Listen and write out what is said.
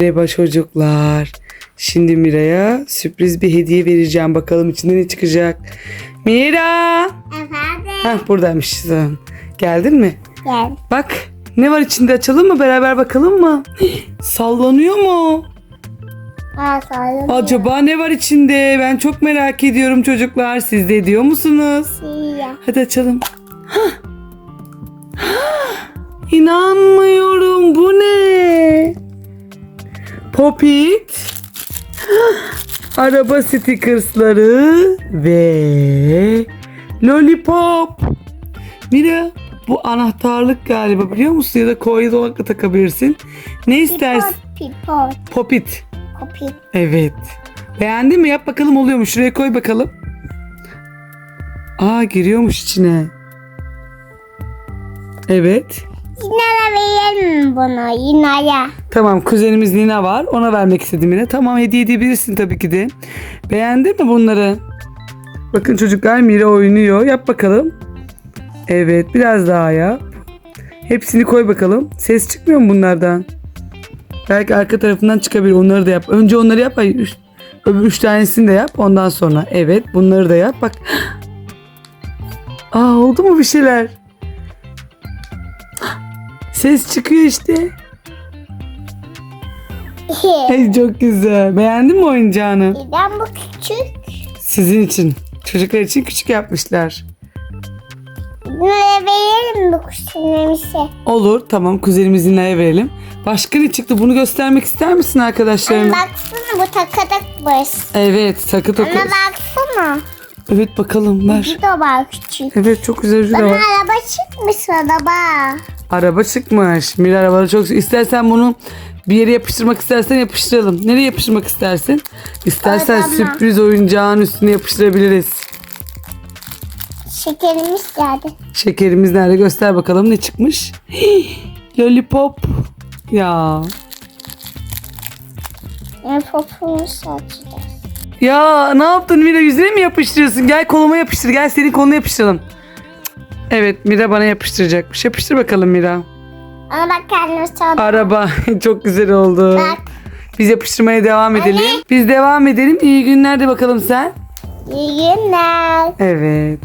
Merhaba çocuklar. Şimdi Mira'ya sürpriz bir hediye vereceğim. Bakalım içinde ne çıkacak. Mira! Efendim? Hah buradaymış. sen. Geldin mi? Gel. Bak ne var içinde açalım mı? Beraber bakalım mı? Sallanıyor mu? Aa sağ Acaba ne var içinde? Ben çok merak ediyorum çocuklar. Siz de ediyor musunuz? İyi. Hadi açalım. Hah! Hah! İnanmıyorum. Popit. Araba stickersları ve lollipop. Mira bu anahtarlık galiba biliyor musun? Ya da kolye dolakla takabilirsin. Ne istersin? Pipot. Popit. Kopit. Evet. Beğendin mi? Yap bakalım oluyor mu? Şuraya koy bakalım. Aa giriyormuş içine. Evet. Yine verelim bunu. Yine Tamam kuzenimiz Nina var. Ona vermek istedim yine. Tamam hediye edebilirsin tabii ki de. Beğendin mi bunları? Bakın çocuklar Mira oynuyor. Yap bakalım. Evet biraz daha yap. Hepsini koy bakalım. Ses çıkmıyor mu bunlardan? Belki arka tarafından çıkabilir. Onları da yap. Önce onları yap. Ay, üç, öbür üç tanesini de yap. Ondan sonra. Evet bunları da yap. Bak. Aa oldu mu bir şeyler? Ses çıkıyor işte. Ay çok güzel. Beğendin mi oyuncağını? Neden bu küçük? Sizin için. Çocuklar için küçük yapmışlar. Yine verelim bu kuşlarımızı. Olur tamam kuzenimizin Nina'ya verelim. Başka ne çıktı? Bunu göstermek ister misin arkadaşlarına? Baksana bu takadakmış. Evet takı takı. Ama baksana. Evet bakalım ver. Bu da var küçük. Evet çok güzel da Bana var. araba çıkmış araba. Araba çıkmış. Mira arabaları çok İstersen bunu bir yere yapıştırmak istersen yapıştıralım. Nereye yapıştırmak istersin? İstersen Arabama. sürpriz oyuncağın üstüne yapıştırabiliriz. Şekerimiz geldi. Şekerimiz nerede? Göster bakalım ne çıkmış. Lollipop. Ya. Yani popumuzu açacağız. Ya ne yaptın Mira yüzüne mi yapıştırıyorsun? Gel koluma yapıştır. Gel senin koluna yapıştıralım. Evet Mira bana yapıştıracakmış. Yapıştır bakalım Mira. Ama bak kendimiz çaldı. Araba çok güzel oldu. Bak. Biz yapıştırmaya devam edelim. Biz devam edelim. İyi günler de bakalım sen. İyi günler. Evet.